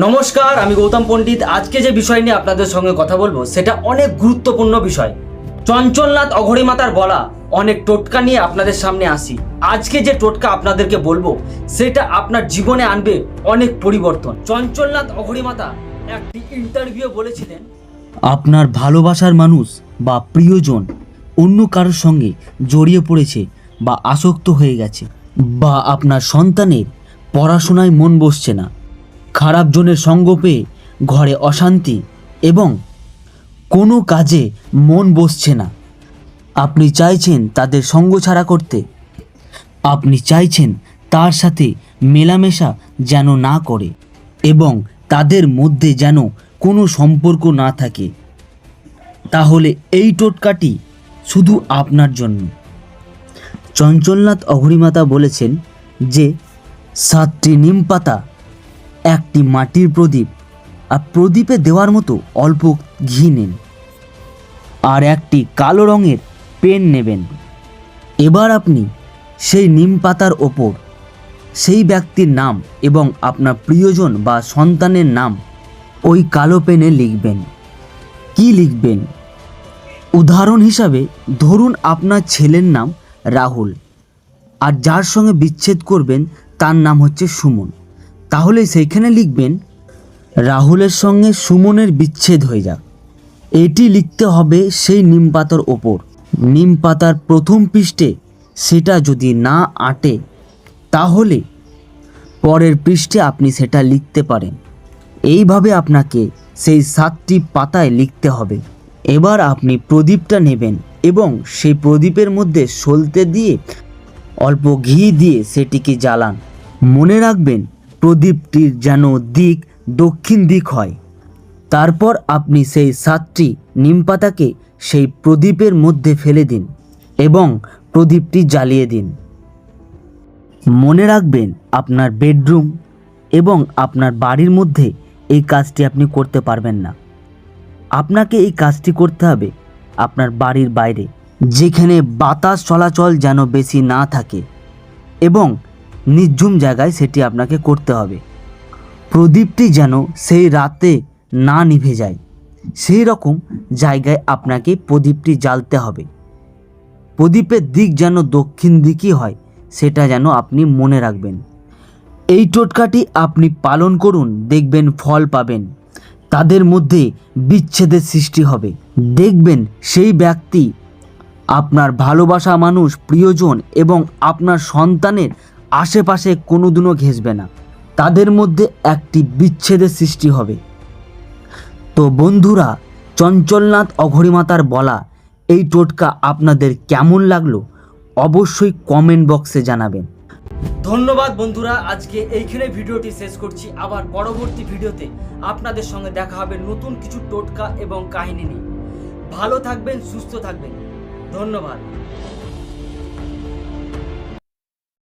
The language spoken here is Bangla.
নমস্কার, আমি গৌতম পণ্ডিত। আজকে যে বিষয় নিয়ে আপনাদের সঙ্গে কথা বলব, সেটা অনেক গুরুত্বপূর্ণ বিষয়। চঞ্চলনাথ অঘরী মাতার বলা অনেক টোটকা নিয়ে আপনাদের সামনে আসি। আজকে যে টোটকা আপনাদেরকে বলব, সেটা আপনার জীবনে আনবে অনেক পরিবর্তন। চঞ্চলনাথ অঘরী মাতা একটি ইন্টারভিউ বলেছিলেন, আপনার ভালোবাসার মানুষ বা প্রিয়জন অন্য কারোর সঙ্গে জড়িয়ে পড়েছে বা আসক্ত হয়ে গেছে বা আপনার সন্তানের পড়াশোনায় মন বসছে না। খারাপ জনের সঙ্গ পেয়ে ঘরে অশান্তি এবং কোনো কাজে মন বসছে না। আপনি চাইছেন তাদের সঙ্গ ছাড়া করতে। আপনি চাইছেন তার সাথে মেলামেশা যেন না করে এবং তাদের মধ্যে যেন কোনো সম্পর্ক না থাকে। তাহলে এই টোটকাটি শুধু আপনার জন্য। চঞ্চলনাথ অঘরিমাতা বলেছেন যে, সাতটি নিম পাতা একটি মাটির প্রদীপ, আর প্রদীপে দেওয়ার মতো অল্প ঘি নিন। আর একটি কালো রঙের পেন নেবেন। এবার আপনি সেই নিম পাতার ওপর সেই ব্যক্তির নাম এবং আপনার প্রিয়জন বা সন্তানের নাম ওই কালো পেনে লিখবেন। কি লিখবেন? উদাহরণ হিসাবে ধরুন আপনার ছেলের নাম রাহুল, আর যার সঙ্গে বিচ্ছেদ করবেন তার নাম হচ্ছে সুমন। তাহলে সেইখানে লিখবেন, রাহুলের সঙ্গে সুমনের বিচ্ছেদ হয়ে যাক। এটি লিখতে হবে সেই নিম পাতার ওপর। নিম পাতার প্রথম পৃষ্ঠে সেটা যদি না আটে, তাহলে পরের পৃষ্ঠে আপনি সেটা লিখতে পারেন। এইভাবে আপনাকে সেই সাতটি পাতায় লিখতে হবে। এবার আপনি প্রদীপটা নেবেন এবং সেই প্রদীপের মধ্যে সলতে দিয়ে অল্প ঘি দিয়ে সেটিকে জ্বালান। মনে রাখবেন প্রদীপটির যেন দিক, দক্ষিণ দিক হয়। তারপর আপনি সেই সাতটি নিম পাতাকে সেই প্রদীপের মধ্যে ফেলে দিন এবং প্রদীপটি জ্বালিয়ে দিন। মনে রাখবেন, আপনার বেডরুম এবং আপনার বাড়ির মধ্যে এই কাজটি আপনি করতে পারবেন না। আপনাকে এই কাজটি করতে হবে আপনার বাড়ির বাইরে, যেখানে বাতাস চলাচল যেন বেশি না থাকে এবং নির্ঝুম জায়গায় সেটি আপনাকে করতে হবে। প্রদীপটি যেন সেই রাতে না নিভে যায়, সেই রকম জায়গায় আপনাকে প্রদীপটি জ্বালতে হবে। প্রদীপের দিক যেন দক্ষিণ দিকই হয়, সেটা যেন আপনি মনে রাখবেন। এই টোটকাটি আপনি পালন করুন, দেখবেন ফল পাবেন। তাদের মধ্যে বিচ্ছেদের সৃষ্টি হবে। দেখবেন সেই ব্যক্তি আপনার ভালোবাসা মানুষ, প্রিয়জন এবং আপনার সন্তানের আশেপাশে কোনোদিনও ঘেসবে না। তাদের মধ্যে একটি বিচ্ছেদের সৃষ্টি হবে। তো বন্ধুরা, চঞ্চলনাথ অঘরিমাতার বলা এই টোটকা আপনাদের কেমন লাগল অবশ্যই কমেন্ট বক্সে জানাবেন। ধন্যবাদ বন্ধুরা, আজকে এইখানে ভিডিওটি শেষ করছি। আবার পরবর্তী ভিডিওতে আপনাদের সঙ্গে দেখা হবে নতুন কিছু টোটকা এবং কাহিনী নিয়ে। ভালো থাকবেন, সুস্থ থাকবেন। ধন্যবাদ।